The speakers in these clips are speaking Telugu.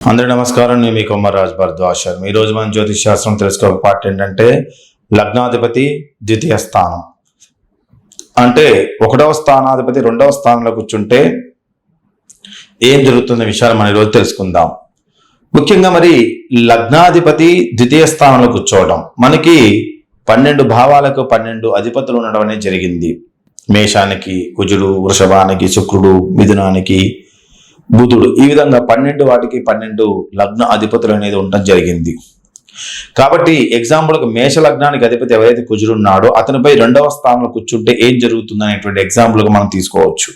అందరి నమస్కారం నేను మీ కొమ్మరాజ్ భరద్వాజ్ ఈ రోజు మనం జ్యోతిష్ శాస్త్రం తెలుసుకోక పార్ట్ ఏంటంటే లగ్నాధిపతి ద్వితీయ స్థానం. అంటే ఒకటవ స్థానాధిపతి రెండవ స్థానంలో కూర్చుంటే ఏం జరుగుతున్న విషయాలు మనం ఈరోజు తెలుసుకుందాం. ముఖ్యంగా మరి లగ్నాధిపతి ద్వితీయ స్థానంలో కూర్చోవడం. మనకి పన్నెండు భావాలకు పన్నెండు అధిపతులు ఉండడం అనేది జరిగింది. మేషానికి కుజుడు వృషభానికి శుక్రుడు మిథునానికి బుధుడు. ఈ విధంగా పన్నెండు వాటికి పన్నెండు లగ్న అధిపతులు అనేది ఉండడం జరిగింది. కాబట్టి ఎగ్జాంపుల్కి మేష లగ్నానికి అధిపతి ఎవరైతే కుజుడున్నాడో అతనిపై రెండవ స్థానంలో కూర్చుంటే ఏం జరుగుతుంది అనేటువంటి ఎగ్జాంపుల్గా మనం తీసుకోవచ్చు.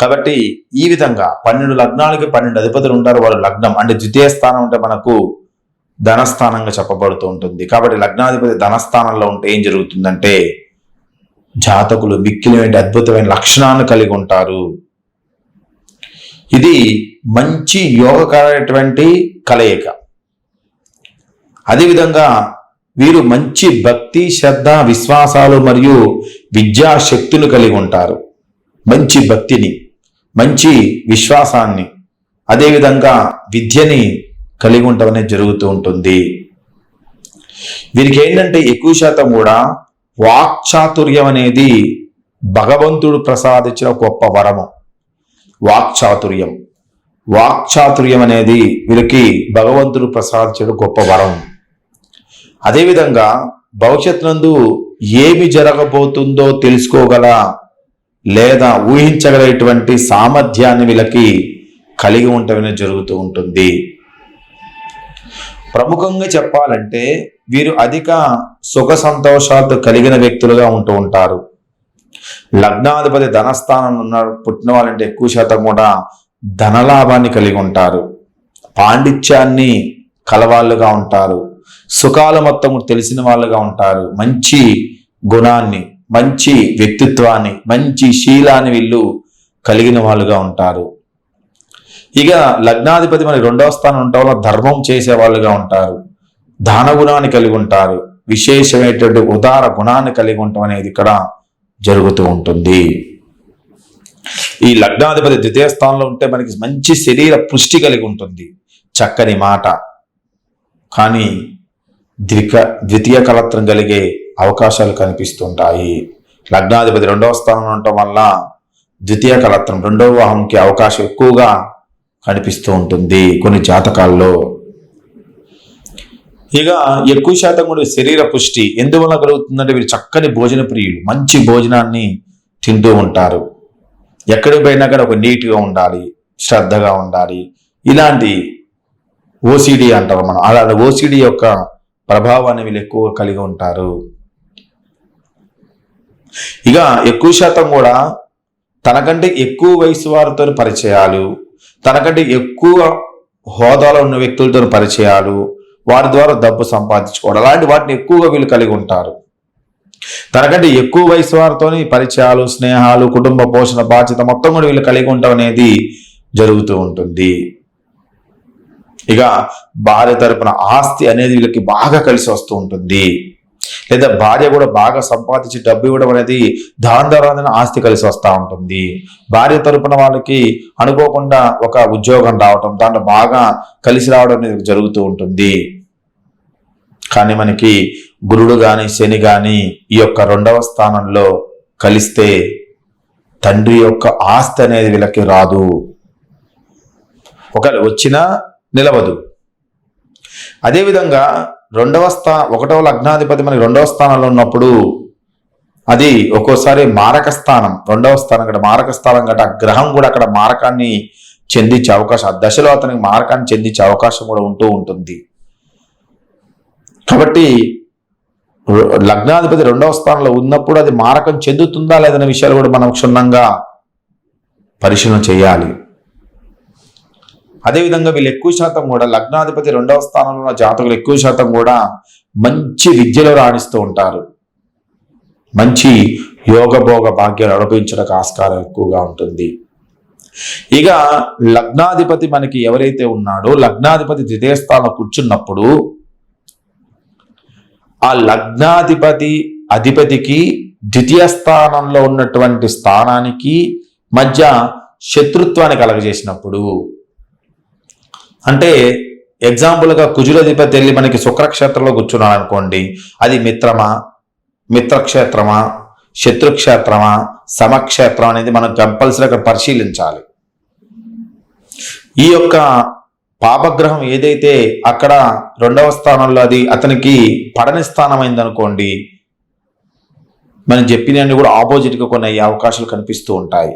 కాబట్టి ఈ విధంగా పన్నెండు లగ్నాలకి పన్నెండు అధిపతులు ఉంటారు. వారు లగ్నం అంటే ద్వితీయ స్థానం అంటే మనకు ధనస్థానంగా చెప్పబడుతూ ఉంటుంది. కాబట్టి లగ్నాధిపతి ధనస్థానంలో ఉంటే ఏం జరుగుతుందంటే జాతకులు మిక్కిలిమైన అద్భుతమైన లక్షణాలను కలిగి ఉంటారు. ఇది మంచి యోగకరమైనటువంటి కలయిక. అదేవిధంగా వీరు మంచి భక్తి శ్రద్ధ విశ్వాసాలు మరియు విద్యా శక్తులు కలిగి ఉంటారు. మంచి భక్తిని మంచి విశ్వాసాన్ని అదేవిధంగా విద్యని కలిగి ఉండటం జరుగుతూ ఉంటుంది. వీరికి ఏంటంటే ఎక్కువ శాతం కూడా వాక్చాతుర్యం అనేది భగవంతుడు ప్రసాదించిన గొప్ప వరము. వాక్చాతుర్యం. వాక్చాతుర్యం అనేది వీరికి భగవంతుడు ప్రసాదించడం గొప్ప వరం. అదేవిధంగా భవిష్యత్ నందు ఏమి జరగబోతుందో తెలుసుకోగల లేదా ఊహించగలటువంటి సామర్థ్యాన్ని వీళ్ళకి కలిగి ఉండటమే జరుగుతూ ఉంటుంది. ప్రముఖంగా చెప్పాలంటే వీరు అధిక సుఖ సంతోషాలతో కలిగిన వ్యక్తులుగా ఉంటూ ఉంటారు. లగ్నాధిపతి ధనస్థానం ఉన్న పుట్టిన వాళ్ళంటే ఎక్కువ శాతం కూడా ధనలాభాన్ని కలిగి ఉంటారు. పాండిత్యాన్ని కలవాళ్ళుగా ఉంటారు. సుఖాలు మొత్తం తెలిసిన వాళ్ళుగా ఉంటారు. మంచి గుణాన్ని మంచి వ్యక్తిత్వాన్ని మంచి శీలాన్ని వీళ్ళు కలిగిన వాళ్ళుగా ఉంటారు. ఇక లగ్నాధిపతి మనకి రెండవ స్థానం ఉండటం వల్ల ధర్మం చేసే వాళ్ళుగా ఉంటారు. దాన గుణాన్ని కలిగి ఉంటారు. విశేషమైనటువంటి ఉదార గుణాన్ని కలిగి ఉండటం అనేది ఇక్కడ జరుగుతూ ఉంటుంది. ఈ లగ్నాధిపతి ద్వితీయ స్థానంలో ఉంటే మనకి మంచి శరీర పుష్టి కలిగి ఉంటుంది. చక్కని మాట. కానీ ద్విక ద్వితీయ కలత్రం కలిగే అవకాశాలు కనిపిస్తుంటాయి. లగ్నాధిపతి రెండవ స్థానంలో ఉండటం వల్ల ద్వితీయ కలత్రం రెండవ వాహంకి అవకాశం ఎక్కువగా కనిపిస్తూ ఉంటుంది. కొన్ని జాతకాల్లో ఇక ఎక్కువ శాతం కూడా శరీర పుష్టి ఎందువల్ల కలుగుతుందంటే వీరు చక్కని భోజన ప్రియులు మంచి భోజనాన్ని తింటూ ఉంటారు. ఎక్కడికి పోయినా కానీ ఒక నీట్గా ఉండాలి శ్రద్ధగా ఉండాలి. ఇలాంటి ఓసిడి అంటారు మనం. అలాంటి ఓసిడి యొక్క ప్రభావాన్ని వీళ్ళు ఎక్కువ కలిగి ఉంటారు. ఇక ఎక్కువ శాతం కూడా తనకంటే ఎక్కువ వయసు వారితో పరిచయాలు తనకంటే ఎక్కువ హోదాలో ఉన్న వ్యక్తులతో పరిచయాలు వారి ద్వారా డబ్బు సంపాదించుకోవడం. అలాంటి వాటిని ఎక్కువగా వీళ్ళు కలిగి ఉంటారు. తనకంటే ఎక్కువ వయసు వారితోని పరిచయాలు స్నేహాలు కుటుంబ పోషణ బాధ్యత మొత్తం కూడా వీళ్ళు కలిగి ఉండటం అనేది జరుగుతూ ఉంటుంది. ఇక భార్య తరపున ఆస్తి అనేది వీళ్ళకి బాగా కలిసి వస్తూ ఉంటుంది. లేదా భార్య కూడా బాగా సంపాదించి డబ్బు ఇవ్వడం అనేది దాని ద్వారా ఆస్తి కలిసి వస్తూ ఉంటుంది. భార్య తరపున వాళ్ళకి అనుకోకుండా ఒక ఉద్యోగం రావటం దాంట్లో బాగా కలిసి రావడం అనేది జరుగుతూ ఉంటుంది. కానీ మనకి గురుడు కానీ శని కానీ ఈ యొక్క రెండవ స్థానంలో కలిస్తే తండ్రి యొక్క ఆస్తి అనేది వీళ్ళకి రాదు. ఒకవేళ వచ్చినా నిలవదు. అదేవిధంగా రెండవ స్థా ఒకటవ లగ్నాధిపతి మనకి రెండవ స్థానంలో ఉన్నప్పుడు అది ఒక్కోసారి మారక స్థానం రెండవ స్థానం అక్కడ మారక స్థానం గట గ్రహం కూడా అక్కడ మారకాన్ని చెందించే అవకాశం ఆ దశలో అతనికి మారకాన్ని చెందించే అవకాశం కూడా ఉంటూ ఉంటుంది. కాబట్టి లగ్నాధిపతి రెండవ స్థానంలో ఉన్నప్పుడు అది మారకం చెందుతుందా లేదనే విషయాలు కూడా మనం క్షుణ్ణంగా పరిశీలన చేయాలి. అదేవిధంగా వీళ్ళు ఎక్కువ శాతం కూడా లగ్నాధిపతి రెండవ స్థానంలో ఉన్న జాతకులు ఎక్కువ శాతం కూడా మంచి విద్యలో రాణిస్తూ ఉంటారు. మంచి యోగభోగ భాగ్యాలు అనుభవించడానికి ఆస్కారం ఎక్కువగా ఉంటుంది. ఇక లగ్నాధిపతి మనకి ఎవరైతే ఉన్నాడో లగ్నాధిపతి ద్వితీయ స్థానంలో కూర్చున్నప్పుడు ఆ లగ్నాధిపతి అధిపతికి ద్వితీయ స్థానంలో ఉన్నటువంటి స్థానానికి మధ్య శత్రుత్వాన్ని కలగజేసినప్పుడు అంటే ఎగ్జాంపుల్గా కుజులధిపతి వెళ్ళి మనకి శుక్రక్షేత్రంలో కూర్చున్నాడు అనుకోండి. అది మిత్రమా? మిత్రక్షేత్రమా? శత్రుక్షేత్రమా? సమక్షేత్రం అనేది మనం కంపల్సరీగా పరిశీలించాలి. ఈ యొక్క పాపగ్రహం ఏదైతే అక్కడ రెండవ స్థానంలో అది అతనికి పడని స్థానమైందనుకోండి మనం చెప్పినవన్నీ కూడా ఆపోజిట్గా కొన్ని అయ్యే అవకాశాలు కనిపిస్తూ ఉంటాయి.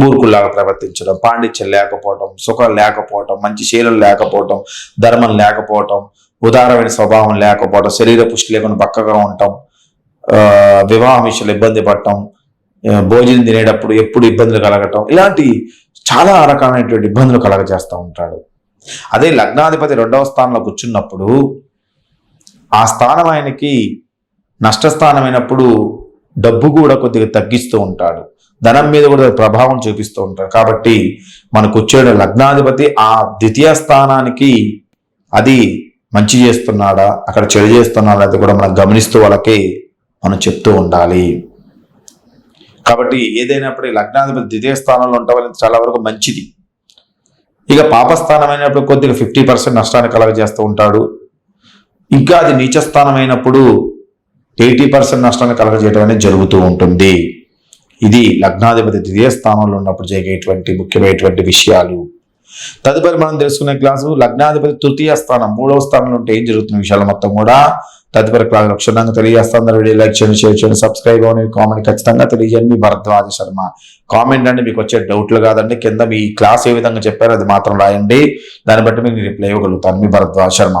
మూర్ఖుల్లాగా ప్రవర్తించడం పాండిత్యం లేకపోవటం సుఖం లేకపోవటం మంచి శీలం లేకపోవటం ధర్మం లేకపోవటం ఉదారమైన స్వభావం లేకపోవటం శరీర పుష్టి లేకుండా బక్కగా ఉండటం వివాహ వివాహం విషయంలో ఇబ్బంది పడటం భోజనం తినేటప్పుడు ఎప్పుడు ఇబ్బందులు కలగటం ఇలాంటి చాలా రకాలైనటువంటి ఇబ్బందులు కలగజేస్తూ ఉంటాడు. అదే లగ్నాధిపతి రెండవ స్థానంలో కూర్చున్నప్పుడు ఆ స్థానం ఆయనకి నష్టస్థానమైనప్పుడు డబ్బు కూడా కొద్దిగా తగ్గిస్తూ ఉంటాడు. ధనం మీద కూడా ప్రభావం చూపిస్తూ ఉంటాడు. కాబట్టి మనకు వచ్చే లగ్నాధిపతి ఆ ద్వితీయ స్థానానికి అది మంచి చేస్తున్నాడా అక్కడ చెడు చేస్తున్నాడా అది కూడా మనం గమనిస్తూ వాళ్ళకి మనం చెప్తూ ఉండాలి. కాబట్టి ఏదైనప్పుడు లగ్నాధిపతి ద్వితీయ స్థానంలో ఉండటం చాలా వరకు మంచిది. ఇక పాపస్థానం అయినప్పుడు కొద్దిగా ఫిఫ్టీ పర్సెంట్ నష్టాన్ని కలగజేస్తూ ఉంటాడు. ఇంకా అది నీచస్థానమైనప్పుడు అయినప్పుడు ఎయిటీ పర్సెంట్ నష్టాన్ని కలగజేయడం అనేది జరుగుతూ ఉంటుంది. ఇది లగ్నాధిపతి ద్వితీయ స్థానంలో ఉన్నప్పుడు జరిగేటువంటి ముఖ్యమైనటువంటి విషయాలు. తదుపరి మనం తెలుసుకునే క్లాసు లగ్నాధిపతి తృతీయ స్థానం మూడవ స్థానంలో ఉంటే ఏం జరుగుతున్న విషయాలు మొత్తం కూడా తదుపరి క్లాసులు క్షుణ్ణంగా తెలియజేస్తాను. వీడియో లైక్ చేయండి షేర్ చేయండి సబ్స్క్రైబ్ అవ్వండి. కామెంట్ ఖచ్చితంగా తెలియజేయండి. మీ భరద్వాజ శర్మ. కామెంట్ అంటే మీకు వచ్చే డౌట్లు కాదండి. కింద మీ క్లాస్ ఏ విధంగా చెప్పారో అది మాత్రం రాయండి. దాన్ని బట్టి మీకు రిప్లై ఇవ్వగలుగుతాను. మీ Bharadwaja Sharma.